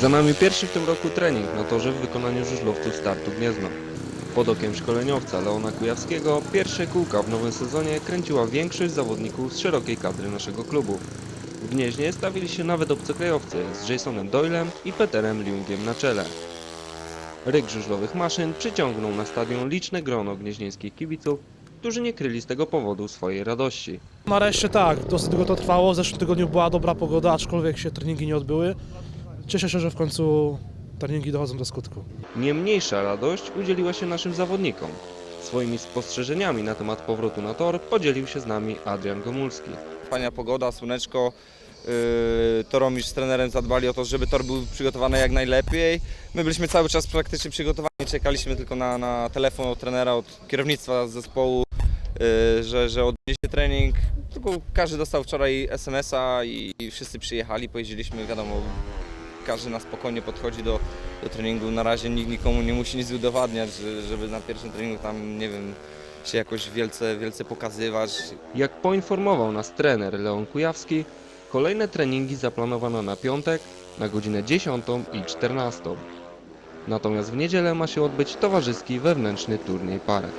Za nami pierwszy w tym roku trening na torze w wykonaniu żużlowców startu Gniezno. Pod okiem szkoleniowca Leona Kujawskiego pierwsze kółka w nowym sezonie kręciła większość zawodników z szerokiej kadry naszego klubu. W Gnieźnie stawili się nawet obcokrajowcy z Jasonem Doylem i Peterem Liungiem na czele. Ryk żużlowych maszyn przyciągnął na stadion liczne grono gnieźnieńskich kibiców, którzy nie kryli z tego powodu swojej radości. Nareszcie tak, dosyć długo to trwało. W zeszłym tygodniu była dobra pogoda, aczkolwiek się treningi nie odbyły. Cieszę się, że w końcu treningi dochodzą do skutku. Nie mniejsza radość udzieliła się naszym zawodnikom. Swoimi spostrzeżeniami na temat powrotu na tor podzielił się z nami Adrian Gomulski. Fajna pogoda, słoneczko. Yy, Toromisz z trenerem zadbali o to, żeby tor był przygotowany jak najlepiej. My byliśmy cały czas praktycznie przygotowani, czekaliśmy tylko na, na telefon od trenera, od kierownictwa zespołu, yy, że, że odbędzie się trening. Tylko każdy dostał wczoraj SMS-a i i wszyscy przyjechali, pojeździliśmy, wiadomo, każdy na spokojnie podchodzi do, do treningu. Na razie nikt nikomu nie musi nic udowadniać, że- żeby na pierwszym treningu tam, nie wiem, się jakoś wielce, wielce pokazywać. Jak poinformował nas trener Leon Kujawski, kolejne treningi zaplanowano na piątek na godzinę 10 i 14. Natomiast w niedzielę ma się odbyć towarzyski wewnętrzny turniej parek.